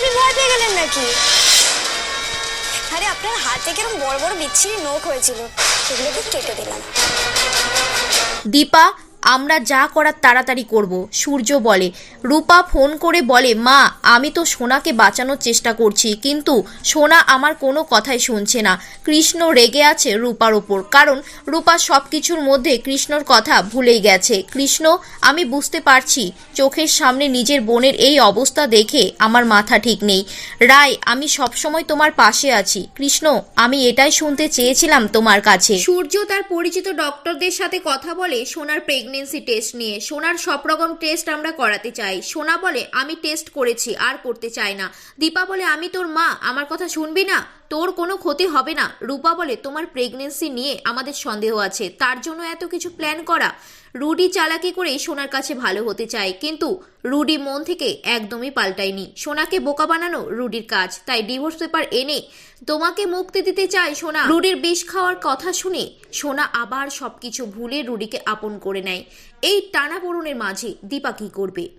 আপনি ভয় পেয়ে গেলেন নাকি? আরে, আপনার হাতে কিরম বড় বড় বিচ্ছিরি নখ হয়েছিল। সেগুলোকে কেটে দিলাম। দীপা আমরা যা করার তাড়াতাড়ি করব, সূর্য বলে। রূপা ফোন করে বলে, মা, আমি তো সোনাকে বাঁচানোর চেষ্টা করছি, কিন্তু সোনা আমার কোনো কথাই শুনছে না। কৃষ্ণ রেগে আছে রূপার ওপর, কারণ রূপা সব কিছুর মধ্যে কৃষ্ণর কথা ভুলেই গেছে। কৃষ্ণ, আমি বুঝতে পারছি, চোখের সামনে নিজের বোনের এই অবস্থা দেখে আমার মাথা ঠিক নেই। রায়, আমি সবসময় তোমার পাশে আছি। কৃষ্ণ, আমি এটাই শুনতে চেয়েছিলাম তোমার কাছে। সূর্য তার পরিচিত ডক্টরদের সাথে কথা বলে সোনার প্রেগনেন্সি টেস্ট নিয়ে। সোনার সব রকম টেস্ট আমরা করাতে চাই। সোনা বলে, আমি টেস্ট করেছি, আর করতে চাই না। দীপা বলে, আমি তোর মা, আমার কথা শুনবি না? তোর কোনো ক্ষতি হবে না। রূপা বলে, তোমার প্রেগনেন্সি নিয়ে আমাদের সন্দেহ আছে। তার জন্য এত কিছু প্ল্যান করা। রুডি চালাকি করে সোনার কাছে ভালো হতে চায়। কিন্তু রুডি মন থেকে একদমই পাল্টায়নি। সোনাকে বোকা বানানো রুডির কাজ। তাই ডিভোর্স পেপার এনে তোমাকে মুক্তি দিতে চায় সোনা। রুডির বিষ খাওয়ার কথা শুনে সোনা আবার সবকিছু ভুলে রুডিকে আপন করে নেয়। এই টানাপোড়নের মাঝে দীপা কি করবে?